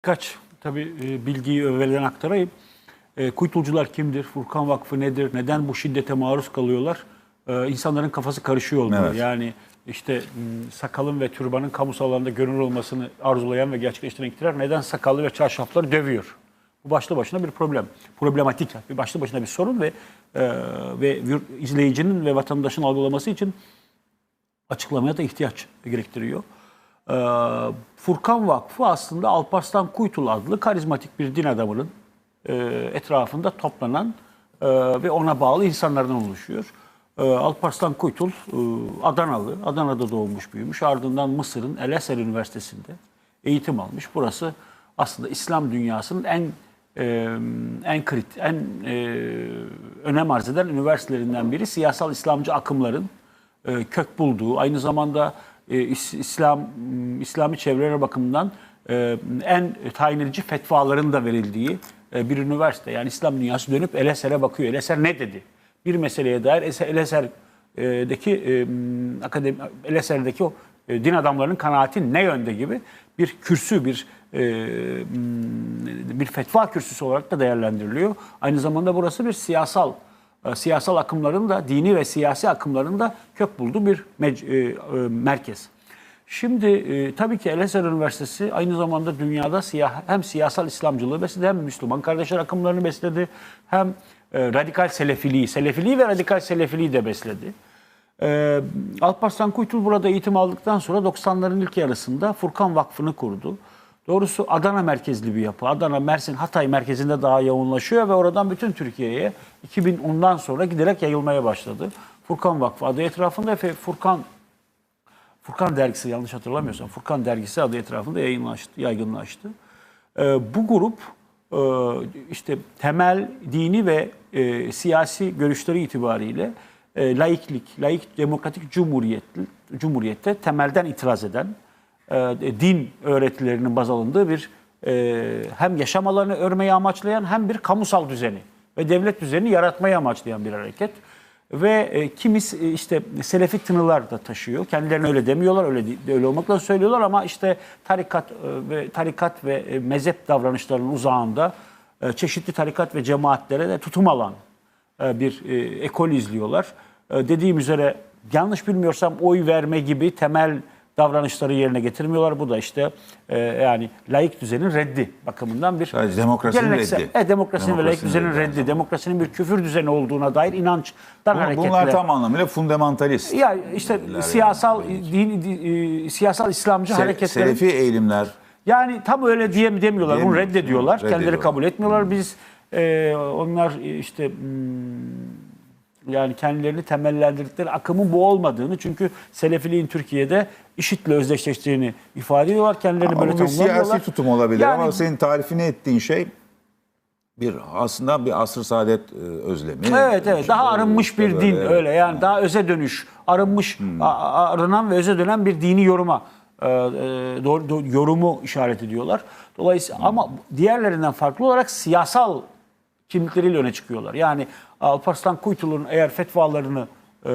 Birkaç tabii e, bilgiyi evvelden aktarayım. E, Kuytulcular kimdir? Furkan Vakfı nedir? Neden bu şiddete maruz kalıyorlar? E, insanların kafası karışıyor olmalı. Evet. Yani işte sakalın ve türbanın kamusal alanda görünür olmasını arzulayan ve gerçekleştiren iktidar neden sakallı ve çarşafları dövüyor? Bu başlı başına bir problem. Problematik, bir başlı başına bir sorun ve e, ve izleyicinin ve vatandaşın algılaması için açıklamaya da ihtiyaç gerektiriyor. Ee, Furkan Vakfı aslında Alparslan Kuytul adlı karizmatik bir din adamının e, etrafında toplanan e, ve ona bağlı insanlardan oluşuyor. Ee, Alparslan Kuytul e, Adanalı, Adana'da doğmuş büyümüş. Ardından Mısır'ın El Eser Üniversitesi'nde eğitim almış. Burası aslında İslam dünyasının en e, en krit, en e, önem arz eden üniversitelerinden biri. Siyasal İslamcı akımların e, kök bulduğu, aynı zamanda e, İs- İslam İslami çevreler bakımından e, en tayin edici fetvaların da verildiği e, bir üniversite. Yani İslam dünyası dönüp El Eser'e bakıyor. El Eser ne dedi? Bir meseleye dair Ese- El Eser'deki e, akademi El Eser'deki o din adamlarının kanaati ne yönde gibi bir kürsü, bir bir fetva kürsüsü olarak da değerlendiriliyor. Aynı zamanda burası bir siyasal e, siyasal akımların da dini ve siyasi akımların da kök bulduğu bir e, e, merkez. Şimdi e, tabii ki El Eser Üniversitesi aynı zamanda dünyada siyah, hem siyasal İslamcılığı besledi hem Müslüman kardeşler akımlarını besledi hem e, radikal selefiliği, selefiliği ve radikal selefiliği de besledi. Ee, Alparslan Kuytul burada eğitim aldıktan sonra 90'ların ilk yarısında Furkan Vakfı'nı kurdu. Doğrusu Adana merkezli bir yapı. Adana, Mersin, Hatay merkezinde daha yoğunlaşıyor ve oradan bütün Türkiye'ye 2010'dan sonra giderek yayılmaya başladı. Furkan Vakfı adı etrafında ve Furkan Furkan dergisi yanlış hatırlamıyorsam Furkan dergisi adı etrafında yayınlaştı, yaygınlaştı. Ee, bu grup e, işte temel dini ve e, siyasi görüşleri itibariyle e, laiklik, laik demokratik cumhuriyet, cumhuriyette temelden itiraz eden, din öğretilerinin baz alındığı bir e, hem yaşam alanı örmeyi amaçlayan hem bir kamusal düzeni ve devlet düzenini yaratmayı amaçlayan bir hareket. Ve e, kimis e, işte selefi tınılar da taşıyor. Kendilerine öyle demiyorlar, öyle öyle olmakla söylüyorlar ama işte tarikat e, ve tarikat ve e, mezhep davranışlarının uzağında e, çeşitli tarikat ve cemaatlere de tutum alan e, bir e, ekol izliyorlar. E, dediğim üzere yanlış bilmiyorsam oy verme gibi temel davranışları yerine getirmiyorlar. Bu da işte e, yani laik düzenin reddi bakımından bir Sadece demokrasinin geleneksel- reddi. Evet, demokrasinin ve laik Demokrasinin düzenin reddi reddi. Demokrasinin bir küfür düzeni olduğuna dair inançtan Bunlar, hareketle. bunlar tam anlamıyla fundamentalist. ya işte Yani siyasal belli. din, di- e, siyasal İslamcı Se- hareketlerin Selefi eğilimler. yani tam öyle diye demiyorlar. Bunu Diyemiyor. reddediyorlar. Reddediyorlar. Kendileri kabul etmiyorlar. Biz e, onlar e, işte hmm, yani kendilerini temellendirdikleri akımın bu olmadığını çünkü Selefiliğin Türkiye'de IŞİD'le özdeşleştiğini ifade ediyorlar. Kendilerini Ama böyle bu bir siyasi tutum olabilir Yani- ama senin tarifini ettiğin şey bir aslında bir asr saadet e, özlemi. Evet evet daha arınmış bir böyle, din evet. öyle yani daha öze dönüş arınmış a- arınan ve öze dönen bir dini yoruma e, e, doğru, doğru- yorumu işaret ediyorlar. Dolayısıyla ama diğerlerinden farklı olarak siyasal kimlikleriyle öne çıkıyorlar. Yani Alparslan Kuytul'un eğer fetvalarını e,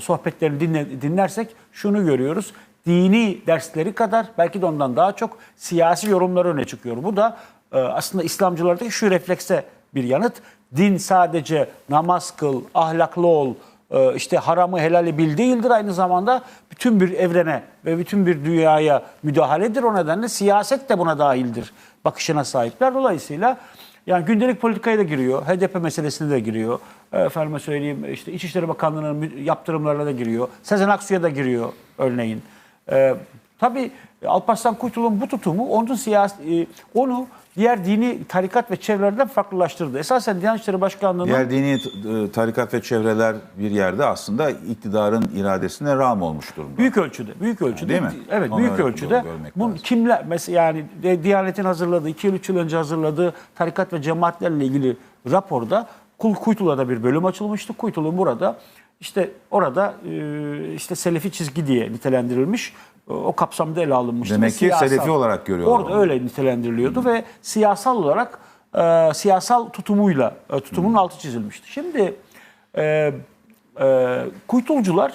sohbetlerini dinle, dinlersek şunu görüyoruz. Dini dersleri kadar belki de ondan daha çok siyasi yorumları öne çıkıyor. Bu da e, aslında İslamcılardaki şu reflekse bir yanıt. Din sadece namaz kıl, ahlaklı ol, e, işte haramı helali bil değildir. Aynı zamanda bütün bir evrene ve bütün bir dünyaya müdahaledir. O nedenle siyaset de buna dahildir bakışına sahipler. Dolayısıyla yani gündelik politikaya da giriyor. HDP meselesine de giriyor. Efendime söyleyeyim işte İçişleri Bakanlığı'nın yaptırımlarına da giriyor. Sezen Aksu'ya da giriyor örneğin. E, tabii Alparslan Kuytul'un bu tutumu onun siyasi, e, onu diğer dini tarikat ve çevrelerden farklılaştırdı. Esasen Diyanet İşleri Başkanlığı'nın Diğer dini e, tarikat ve çevreler bir yerde aslında iktidarın iradesine rağm olmuş durumda. Büyük ölçüde, büyük ölçüde. değil mi? Evet, Onu büyük ölçüde. görmek Bu lazım. kimler mesela yani Diyanet'in hazırladığı 2 yıl 3 yıl önce hazırladığı tarikat ve cemaatlerle ilgili raporda Kul Kuytul'a da bir bölüm açılmıştı. Kuytul'un burada işte orada e, işte Selefi çizgi diye nitelendirilmiş. E, O kapsamda ele alınmıştı. Demek ki siyasal- Selefi olarak görüyorlar Orada onu. öyle nitelendiriliyordu ve siyasal olarak e, siyasal tutumuyla e, tutumun altı çizilmişti. Şimdi e, e, kuytulcular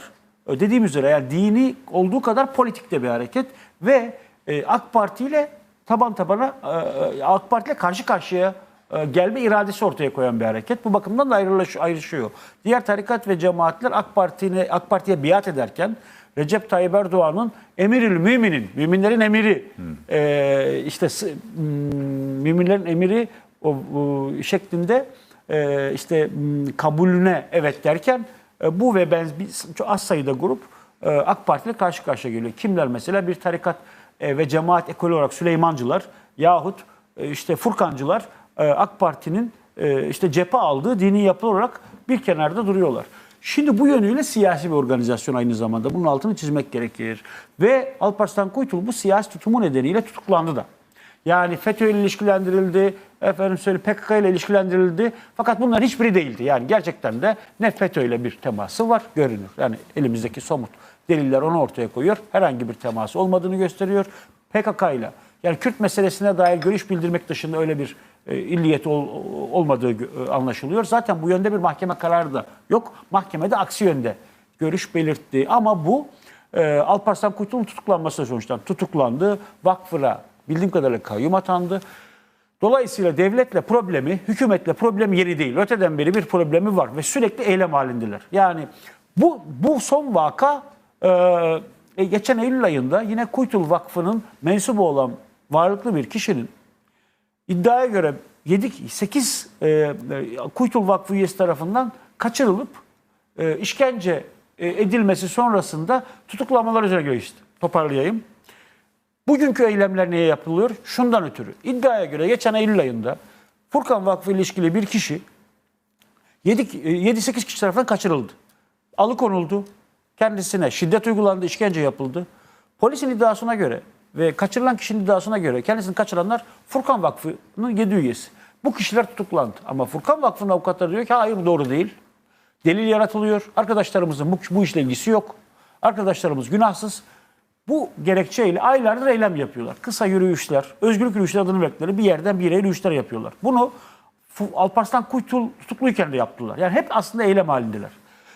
e, dediğim üzere yani dini olduğu kadar politik de bir hareket ve e, AK Parti ile taban tabana e, AK Parti ile karşı karşıya e, gelme iradesi ortaya koyan bir hareket. Bu bakımdan da ayrışıyor. Diğer tarikat ve cemaatler AK Parti'ne AK Parti'ye biat ederken Recep Tayyip Erdoğan'ın emirül müminin, müminlerin emiri, e, işte müminlerin emiri o, o şeklinde e, işte kabulüne evet derken e, bu ve bir, çok az sayıda grup e, AK Parti ile karşı karşıya geliyor. Kimler mesela bir tarikat e, ve cemaat ekolü olarak Süleymancılar yahut e, işte Furkancılar e, AK Parti'nin e, işte cephe aldığı dini yapı olarak bir kenarda duruyorlar. Şimdi bu yönüyle siyasi bir organizasyon aynı zamanda. Bunun altını çizmek gerekir. Ve Alparslan Kuytul bu siyasi tutumu nedeniyle tutuklandı da. Yani FETÖ ile ilişkilendirildi, efendim söyle PKK ile ilişkilendirildi. Fakat bunların hiçbiri değildi. Yani gerçekten de ne FETÖ ile bir teması var görünür. Yani elimizdeki somut deliller onu ortaya koyuyor. Herhangi bir teması olmadığını gösteriyor. PKK ile yani Kürt meselesine dair görüş bildirmek dışında öyle bir e, illiyeti ol- olmadığı e, anlaşılıyor. Zaten bu yönde bir mahkeme kararı da yok. Mahkemede aksi yönde görüş belirtti. Ama bu e, Alparslan Kuytu'nun tutuklanması sonuçta tutuklandı. Vakfıra bildiğim kadarıyla kayyum atandı. Dolayısıyla devletle problemi, hükümetle problemi yeri değil. Öteden beri bir problemi var ve sürekli eylem halindeler. Yani bu bu son vaka e, e, geçen Eylül ayında yine Kuytul Vakfı'nın mensubu olan varlıklı bir kişinin iddiaya göre 7 8 e, e, Kuytul Vakfı üyesi tarafından kaçırılıp e, işkence e, edilmesi sonrasında tutuklamalar üzerine geçti. Toparlayayım. Bugünkü eylemler niye yapılıyor? Şundan ötürü. İddiaya göre geçen Eylül ayında Furkan Vakfı ile ilişkili bir kişi 7-8 kişi tarafından kaçırıldı. Alıkonuldu. Kendisine şiddet uygulandı, işkence yapıldı. Polisin iddiasına göre ve kaçırılan kişinin iddiasına göre kendisini kaçıranlar Furkan Vakfı'nın 7 üyesi. Bu kişiler tutuklandı. Ama Furkan Vakfı'nın avukatları diyor ki hayır doğru değil. Delil yaratılıyor. Arkadaşlarımızın bu, bu işle ilgisi yok. Arkadaşlarımız günahsız. Bu gerekçeyle aylardır eylem yapıyorlar. Kısa yürüyüşler, özgürlük yürüyüşleri adını verdikleri bir yerden bir yere yürüyüşler yapıyorlar. Bunu Alparslan Kuytul tutukluyken de yaptılar. Yani hep aslında eylem halindeler.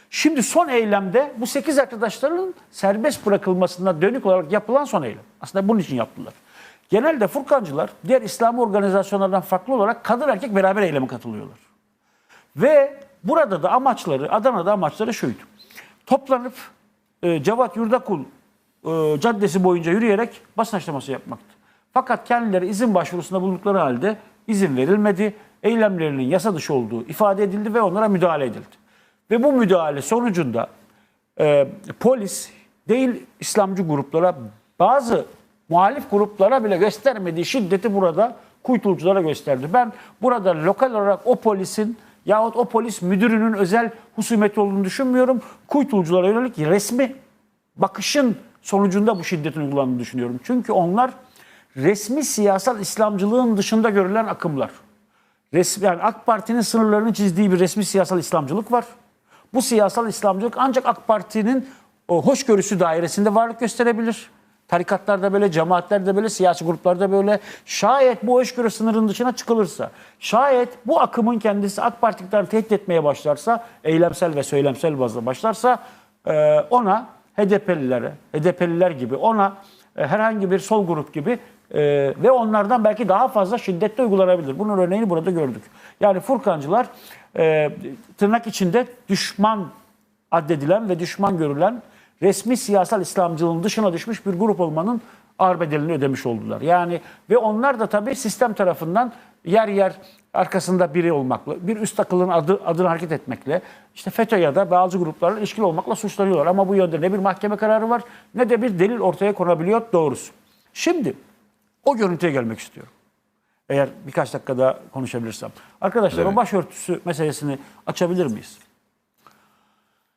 Şimdi son eylemde bu 8 arkadaşların serbest bırakılmasına dönük olarak yapılan son eylem. Aslında bunun için yaptılar. Genelde Furkancılar diğer İslami organizasyonlardan farklı olarak kadın erkek beraber eyleme katılıyorlar. Ve burada da amaçları, Adana'da amaçları şuydu. Toplanıp e, Cevat Yurdakul e, caddesi boyunca yürüyerek basın açıklaması yapmaktı. Fakat kendileri izin başvurusunda bulundukları halde izin verilmedi. Eylemlerinin yasa dışı olduğu ifade edildi ve onlara müdahale edildi. Ve bu müdahale sonucunda e, polis değil İslamcı gruplara bazı muhalif gruplara bile göstermediği şiddeti burada kuytulculara gösterdi. Ben burada lokal olarak o polisin yahut o polis müdürünün özel husumeti olduğunu düşünmüyorum. Kuytulculara yönelik resmi bakışın sonucunda bu şiddetin uygulandığını düşünüyorum. Çünkü onlar resmi siyasal İslamcılığın dışında görülen akımlar. Resmi, yani AK Parti'nin sınırlarını çizdiği bir resmi siyasal İslamcılık var. Bu siyasal İslamcılık ancak AK Parti'nin o hoşgörüsü dairesinde varlık gösterebilir. Tarikatlarda böyle, cemaatlerde böyle, siyasi gruplarda böyle. Şayet bu hoşgörü sınırının dışına çıkılırsa, şayet bu akımın kendisi AK Parti'den tehdit etmeye başlarsa, eylemsel ve söylemsel bazda başlarsa e, ona HDP'lilere, HDP'liler gibi ona e, herhangi bir sol grup gibi e, ve onlardan belki daha fazla şiddetle uygulanabilir. Bunun örneğini burada gördük. Yani Furkancılar e, tırnak içinde düşman addedilen ve düşman görülen resmi siyasal İslamcılığın dışına düşmüş bir grup olmanın ağır bedelini ödemiş oldular. Yani ve onlar da tabii sistem tarafından yer yer arkasında biri olmakla, bir üst akılın adı, adını hareket etmekle, işte FETÖ ya da bazı gruplarla ilişkili olmakla suçlanıyorlar. Ama bu yönde ne bir mahkeme kararı var ne de bir delil ortaya konabiliyor doğrusu. Şimdi o görüntüye gelmek istiyorum. Eğer birkaç dakika daha konuşabilirsem. Arkadaşlar Evet. o başörtüsü meselesini açabilir miyiz?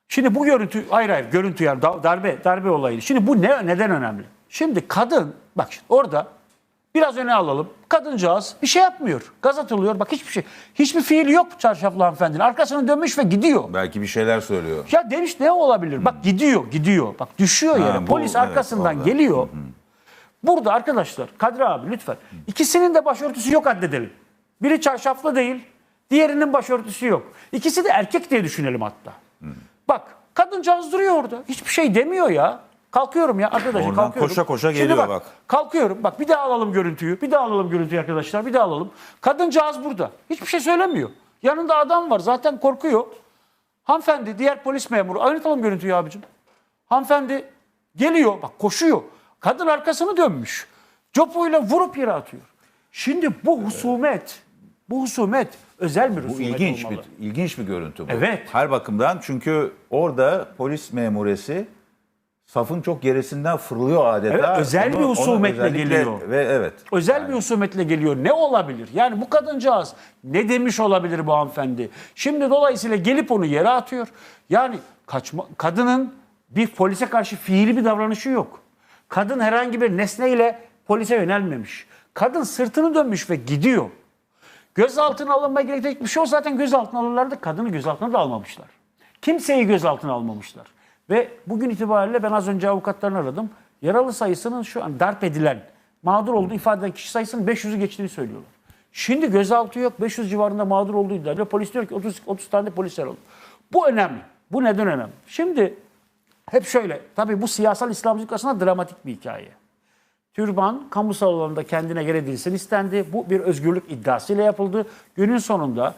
Şimdi bu görüntü, hayır hayır görüntü yani da- darbe, darbe olayı. Şimdi bu ne, neden önemli? Şimdi kadın, bak şimdi orada biraz öne alalım. Kadıncağız bir şey yapmıyor. Gaz atılıyor. Bak hiçbir şey. Hiçbir fiil yok çarşaflı hanımefendinin. Arkasını dönmüş ve gidiyor. Belki bir şeyler söylüyor. Ya demiş ne olabilir? Bak gidiyor, gidiyor. Bak düşüyor Ha, yere. bu, Polis evet, arkasından orada. geliyor. Burada arkadaşlar, Kadri abi lütfen. İkisinin de başörtüsü yok addedelim. Biri çarşaflı değil, diğerinin başörtüsü yok. İkisi de erkek diye düşünelim hatta. Bak kadıncağız duruyor orada. Hiçbir şey demiyor ya. Kalkıyorum ya arkadaşlar Oradan kalkıyorum. koşa koşa Şimdi geliyor bak. Kalkıyorum. Bak bir daha alalım görüntüyü. Bir daha alalım görüntüyü arkadaşlar. Bir daha alalım. Kadıncağız burada. Hiçbir şey söylemiyor. Yanında adam var. Zaten korkuyor. Hanımefendi, diğer polis memuru. Oynatalım görüntüyü abicim. Hanımefendi geliyor. Bak koşuyor. Kadın arkasını dönmüş. Copuyla vurup yere atıyor. Şimdi bu husumet, bu husumet özel bir Bu husumet ilginç olmalı. bir ilginç bir görüntü bu. Evet. Her bakımdan çünkü orada polis memuresi safın çok gerisinden fırlıyor adeta. Evet, özel bir husumetle geliyor. Ve evet. Özel bir husumetle geliyor. Ne olabilir? Yani bu kadıncağız ne demiş olabilir bu hanımefendi? Şimdi dolayısıyla gelip onu yere atıyor. Yani kaçma, kadının bir polise karşı fiili bir davranışı yok. Kadın herhangi bir nesneyle polise yönelmemiş. Kadın sırtını dönmüş ve gidiyor. Gözaltına alınma gerekecek bir şey o zaten gözaltına alırlardı. Kadını gözaltına da almamışlar. Kimseyi gözaltına almamışlar. Ve bugün itibariyle ben az önce avukatlarını aradım. Yaralı sayısının şu an darp edilen, mağdur olduğu ifade eden kişi sayısının 500'ü geçtiğini söylüyorlar. Şimdi gözaltı yok. 500 civarında mağdur olduğu iddia ediliyor. Polis diyor ki 30, 30 tane polis yaralı. Bu önemli. Bu neden önemli? Şimdi hep şöyle. Tabii bu siyasal İslamcılık aslında dramatik bir hikaye. Türban kamusal alanda kendine yer edilsin istendi. Bu bir özgürlük iddiasıyla yapıldı. Günün sonunda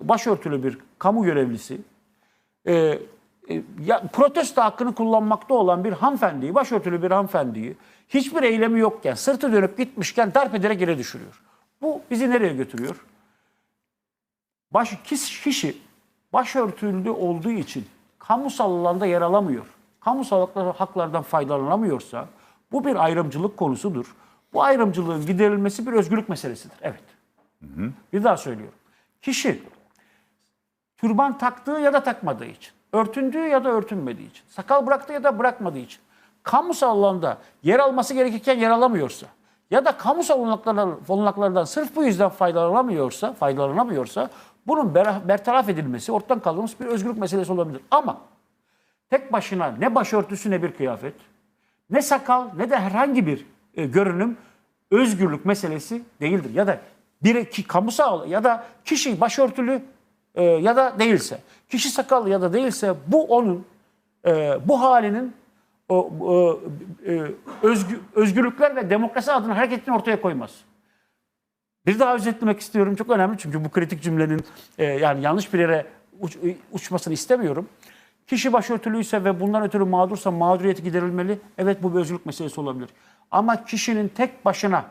başörtülü bir kamu görevlisi e, e, ya, protesto hakkını kullanmakta olan bir hanımefendiyi, başörtülü bir hanımefendiyi hiçbir eylemi yokken, sırtı dönüp gitmişken darp ederek yere düşürüyor. Bu bizi nereye götürüyor? Baş, kişi başörtülü olduğu için kamusal alanda yer alamıyor. Kamusal haklar- haklardan faydalanamıyorsa bu bir ayrımcılık konusudur. Bu ayrımcılığın giderilmesi bir özgürlük meselesidir. Evet. Bir daha söylüyorum. Kişi türban taktığı ya da takmadığı için, örtündüğü ya da örtünmediği için, sakal bıraktığı ya da bırakmadığı için, kamusal alanda yer alması gerekirken yer alamıyorsa ya da kamusal olanaklardan, olanaklardan sırf bu yüzden faydalanamıyorsa, faydalanamıyorsa bunun ber- bertaraf edilmesi, ortadan kaldırılması bir özgürlük meselesi olabilir. Ama tek başına ne başörtüsü ne bir kıyafet, ne sakal ne de herhangi bir e, görünüm özgürlük meselesi değildir. Ya da bir ki kamusal ya da kişi başörtülü e, ya da değilse, kişi sakallı ya da değilse bu onun e, bu halinin o, o, e, özgü- özgürlükler ve demokrasi adına hareketini ortaya koymaz. Bir daha özetlemek istiyorum. Çok önemli çünkü bu kritik cümlenin e, yani yanlış bir yere uç- uçmasını istemiyorum. Kişi başörtülüyse ve bundan ötürü mağdursa mağduriyeti giderilmeli. Evet bu bir özgürlük meselesi olabilir. Ama kişinin tek başına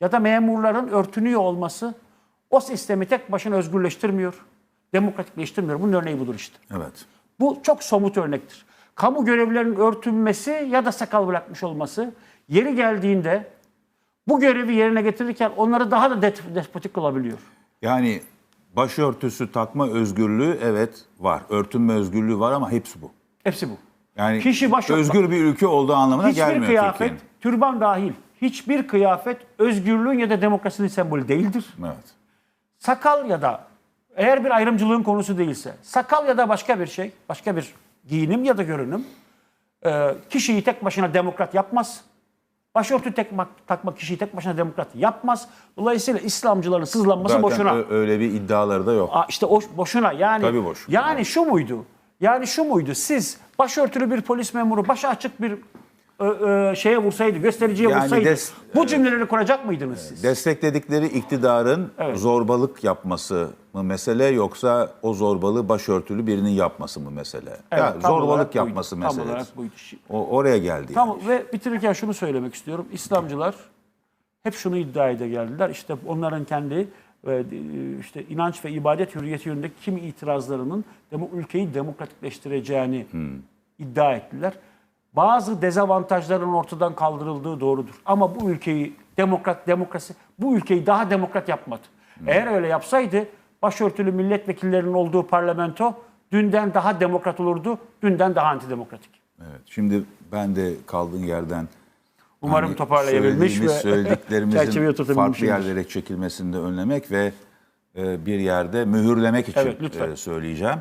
ya da memurların örtünüyor olması o sistemi tek başına özgürleştirmiyor. Demokratikleştirmiyor. Bunun örneği budur işte. Evet. Bu çok somut örnektir. Kamu görevlilerinin örtünmesi ya da sakal bırakmış olması yeri geldiğinde bu görevi yerine getirirken onları daha da despotik kılabiliyor. Yani başörtüsü takma özgürlüğü evet var. Örtünme özgürlüğü var ama hepsi bu. Hepsi bu. Yani Kişi başörtü- özgür bir ülke olduğu anlamına Hiçbir gelmiyor kıyafet, Türkiye'nin. türban dahil, hiçbir kıyafet özgürlüğün ya da demokrasinin sembolü değildir. Evet. Sakal ya da eğer bir ayrımcılığın konusu değilse, sakal ya da başka bir şey, başka bir giyinim ya da görünüm e, kişiyi tek başına demokrat yapmaz. Başörtü tek, takmak kişiyi tek başına demokrat yapmaz. Dolayısıyla İslamcıların sızlanması Zaten boşuna. öyle bir iddiaları da yok. Aa, işte o boşuna yani. Tabii boş. Yani şu muydu? Yani şu muydu? Siz başörtülü bir polis memuru başı açık bir ö, ö, şeye vursaydı, göstericiye Yani vursaydı des- bu cümleleri kuracak mıydınız siz? Destekledikleri iktidarın Evet. zorbalık yapması mı mesele yoksa o zorbalığı başörtülü birinin yapması mı mesele? Evet, ya, tam zorbalık olarak buydu. yapması Tam meselesi. olarak buydu. O oraya geldi. yani. Tamam ve bitirirken şunu söylemek istiyorum. İslamcılar hep şunu iddia ede geldiler. İşte onların kendi e, işte inanç ve ibadet hürriyeti yönündeki kimi itirazlarının demo, ülkeyi demokratikleştireceğini iddia ettiler. Bazı dezavantajların ortadan kaldırıldığı doğrudur. Ama bu ülkeyi demokrat demokrasi bu ülkeyi daha demokrat yapmadı. Eğer öyle yapsaydı başörtülü milletvekillerinin olduğu parlamento dünden daha demokrat olurdu, dünden daha antidemokratik. Evet. Şimdi ben de kaldığın yerden Umarım hani toparlayabilmiş ve söylediklerimizin farklı yerlere çekilmesini de önlemek ve e, bir yerde mühürlemek için Evet, lütfen. e, söyleyeceğim.